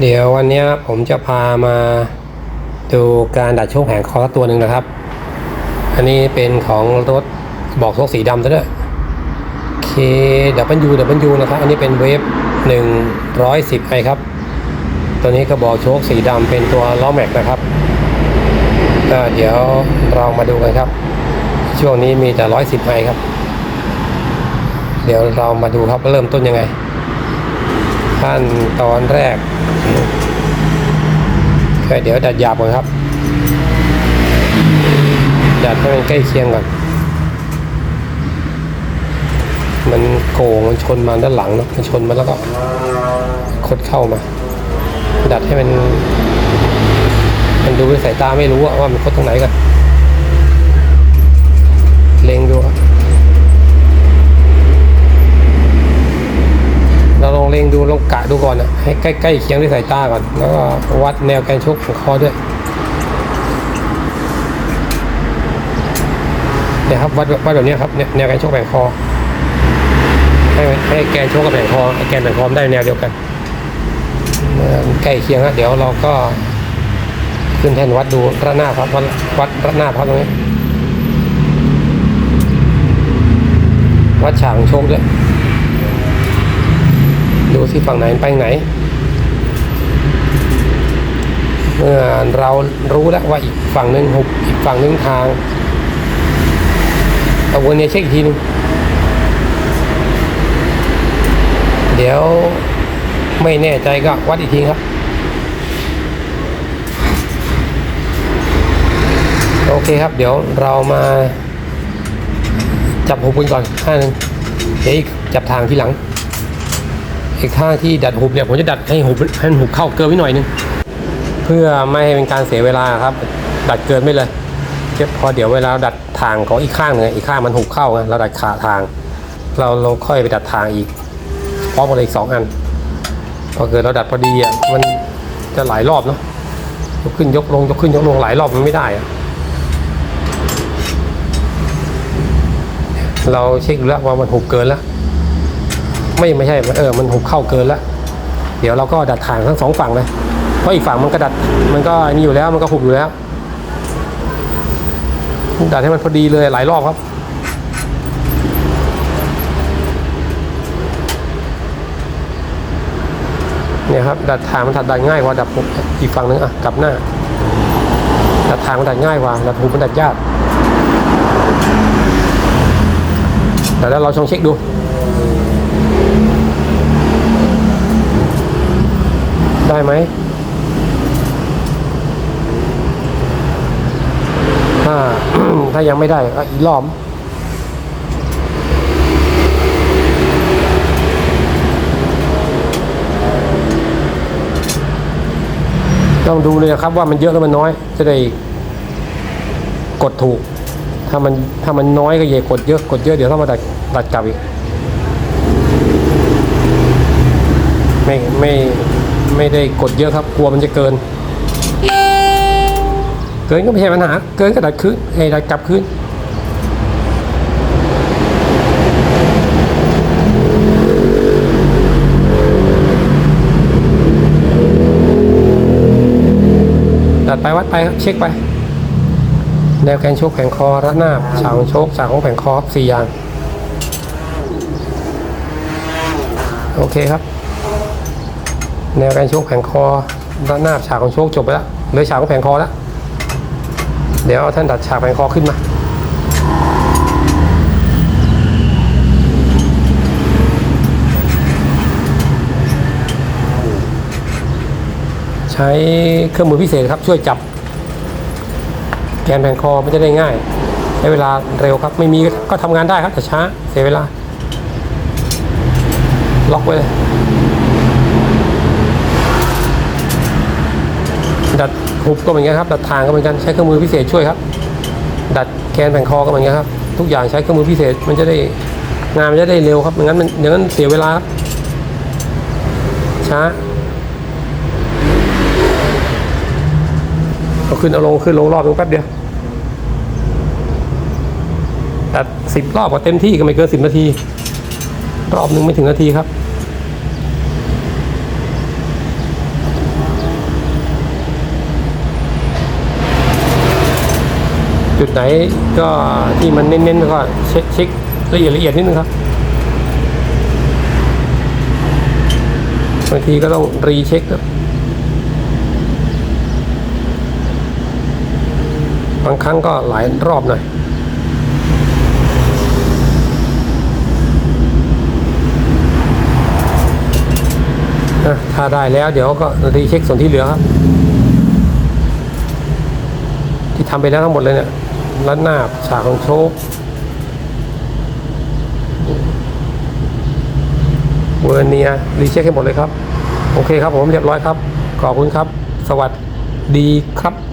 เดี๋ยววันนี้ผมจะพามาดูการดัดโชคแผงคอสตัวหนึ่งนะครับ อันนี้เป็นของรถบอกโชคสีดำซะด้วย KW W นะครับ อันนี้เป็นเวฟ110ไอครับ ตัวนี้ก็บอกโชคสีดำเป็นตัวล้อแม็กนะครับก็เดี๋ยวเรามาดูกันครับ ช่วงนี้มีแต่110ไอครับ เดี๋ยวเรามาดูครับเริ่มต้นยังไง ขั้นตอนแรกก็เดี๋ยวดัดหยาบก่อนครับ ดัดให้มันใกล้เคียงก่อน มันโก่งมันชนมาด้านหลังเนาะมันชนมาแล้วก็คดเข้ามา ดัดให้มัน มันดูด้วยสายตาไม่รู้ว่ามันคดตรงไหนกันเล็งดูครับ เรา ลองเล็งดูลองกะดูก่อนนะให้ใกล้ๆเคียงด้วยสายตาก่อน แล้วก็วัดแนวการชกของคอด้วยเนี่ยครับวัดวัดแบบนี้ครับเนี่ยแนวการชกแบ่งคอให้ให้แกนชกกับแบ่งคอแกนแบ่งคอมได้แนวเดียวกันใกล้เคียงแล้วเดี๋ยวเราก็ขึ้นแท่นวัดดูระนาครับวัดวัดระนาครับตรงนี้วัดฉากของชคด้วยูที่ฝั่งไหนไปไหน เมื่อเรารู้แล้วว่าอีกฝั่งหนึ่งหุบอีกฝั่งหนึ่งทางเอาวนเนี่ยเช็คอีกทีหนึงเดี๋ยวไม่แน่ใจก็วัดอีกทีครับ โอเคครับ เดี๋ยวเรามาจับหุบกันก่อนข้างหนึ่งเดี๋ยวจับทางทีหลัง ข้างที่ดัดหุบเนี่ยผมจะดัดให้หุบให้หุบเข้าเกินไว้หน่อยนึงเพื่อไม่ให้เป็นการเสียเวลาครับ ดัดเกินไม่เลยเดี๋ยวพอเดี๋ยวเวลาดัดทางของอีกข้างหนึ่งอีกข้างมันหุบเข้าไงเราดัดขาทาง เราเราค่อยไปดัดทางอีกพร้อมกันอีกสองอันพอเกิดเราดัดพอดีอะมันจะหลายรอบเนาะยกขึ้นยกลงยกขึ้นยกลงหลายรอบมันไม่ได้อะเราเช็คดูแล้วว่ามันหุบเกินแล้ว ไม่ไม่ใช่เออมันหุบเข้าเกินแล้วเดี๋ยวเราก็ดัดทางทั้งสองฝั่งเลยเพราะอีกฝั่งมันก็ดัดมันก็นี่อยู่แล้วมันก็หุบอยู่แล้วดัดให้มันพอดีเลยหลายรอบครับเนี่ยครับดัดทางมันดัดดัดง่ายกว่าดัดหุบอีกฝั่งหนึงอะกลับหน้า ดัดทางมันดัดง่ายกว่าดัดหุบมันดัดยากแต่แล้วเราลองเช็คดู ได้ไหมถ้าถ้ายังไม่ได้ก็อีกรอบต้องดูเลยนะครับว่ามันเยอะหรือมันน้อย จะได้กดถูก ถ้ามันถ้ามันน้อยก็อย่ากดเยอะ กดเยอะเดี๋ยวต้องมาดัดดัดกลับอีก ไม่ไม่ ไม่ได้กดเยอะครับกลัวมันจะเกิน เกินก็ไม่ใช่ปัญหา เกินก็ดัดคืนให้ดัดกลับคืนดัดไปวัดไปครับเช็คไปแนวแกนโชกแผงคอระนาบฉากของโชกฉากของแผงคอสี่อย่าง โอเคครับ แนวการชกแผงคอด้านหน้าฉากของโชกจบไปแล้วเหลือฉากของแผงคอแล้ว เดี๋ยวเอาท่านดัดฉากแผงคอขึ้นมาใช้เครื่องมือพิเศษครับช่วยจับ แกนแผงคอมันจะได้ง่ายใช้เวลาเร็วครับ ไม่มีก็ทำงานได้ครับแต่ช้าเสียเวลา ล็อกไว้เลย ดัดหุบก็เหมือนกันครับ ดัดทางก็เหมือนกันใช้เครื่องมือพิเศษช่วยครับ ดัดแกนแผ่นคอก็เหมือนกันครับ ทุกอย่างใช้เครื่องมือพิเศษมันจะได้งานมันจะได้เร็วครับไม่งั้นมันอย่างนั้นเสียเวลาครับช้าเอาขึ้นเอาลงขึ้นลงรอบนึงแป๊บเดียวดัดสิบรอบก็เต็มที่ก็ไม่เกินสิบนาที รอบนึงไม่ถึงนาทีครับ จุดไหนก็ที่มันเน้นๆก็เช็คเช็คละเอียดละเอียดนิดนึงครับบางทีก็ต้องรีเช็คครับบางครั้งก็หลายรอบหน่อยถ้าได้แล้วเดี๋ยวก็รีเช็คส่วนที่เหลือครับ ที่ทำไปแล้วทั้งหมดเลยเนี่ย รัดหน้าฉากของโชคเวอร์เนียรีเช็คให้หมดเลยครับ โอเคครับผมเรียบร้อยครับ ขอบคุณครับ สวัสดีครับ